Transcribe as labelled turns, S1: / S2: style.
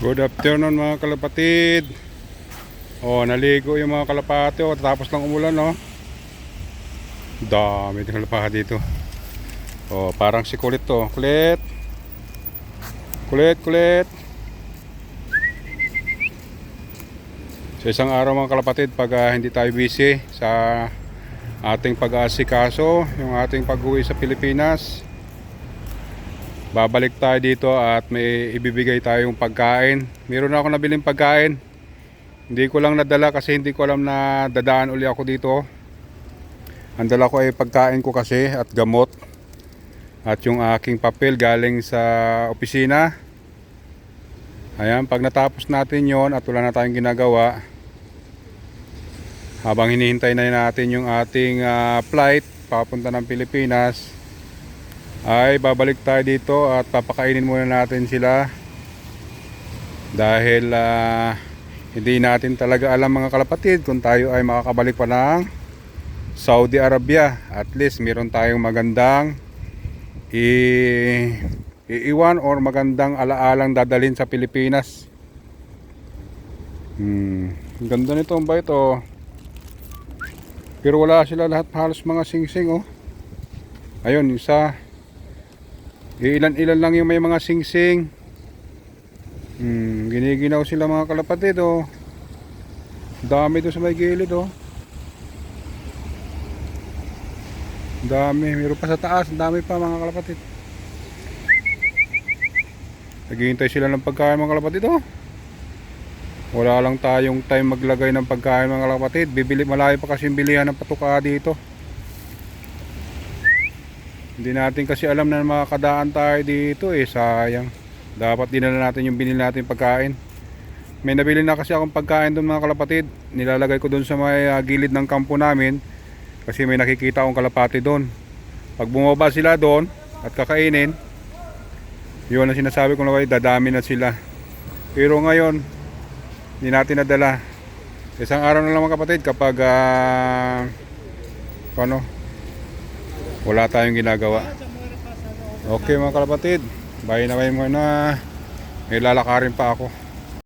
S1: Good afternoon mga kalapatid. Oh, naligo yung mga kalapati oh, tapos lang umulan oh. Dami ng kalapati dito. Oh, parang si kulit to. Kulit. Kulit, kulit. Sa isang araw mga kalapatid pag ah, hindi tayo busy sa ating pag-aasikaso, yung ating pag-uwi sa Pilipinas, babalik tayo dito at may ibibigay tayong pagkain. Meron ako nabiling pagkain. Hindi ko lang nadala kasi hindi ko alam na dadaan uli ako dito. Ang dala ko ay pagkain ko kasi at gamot. At yung aking papel galing sa opisina. Ayan, pag natapos natin yon at wala na tayong ginagawa, habang hinihintay na natin yung ating ah, flight papunta ng Pilipinas, ay babalik tayo dito at papakainin muna natin sila. Dahil ah, hindi natin talaga alam mga kalapatid kung tayo ay makakabalik pa ng Saudi Arabia. At least meron tayong magandang i iiwan or magandang alaalang dadalhin sa Pilipinas. Hmm, ganda nito ang bait oh. Pero wala sila lahat halos mga singsing oh. Ayun isa Ilan-ilan lang yung may mga singsing. Hmm, giniginaw sila mga kalapatid oh. Dami doon sa may gilid oh. Dami, meron pa sa taas, dami pa mga kalapatid. Naghihintay sila ng pagkain mga kalapatid oh. Wala lang tayong time maglagay ng pagkain mga kalapatid. Bibili malayo pa kasi bilihan ng patuka dito. Hindi natin kasi alam na makakadaan tayo dito eh, sayang. Dapat dinala natin yung binili natin pagkain. May nabili na kasi akong pagkain doon mga kalapatid. Nilalagay ko doon sa may ah, gilid ng kampo namin kasi may nakikita akong kalapati doon. Pag bumaba sila doon at kakainin, yun ang sinasabi ko na kayo, dadami na sila. Pero ngayon, hindi natin nadala. Isang araw na lang mga kapatid kapag ah, ano, wala tayong ginagawa. Okay mga kalapatid, bye na bye muna. May lalakarin pa ako.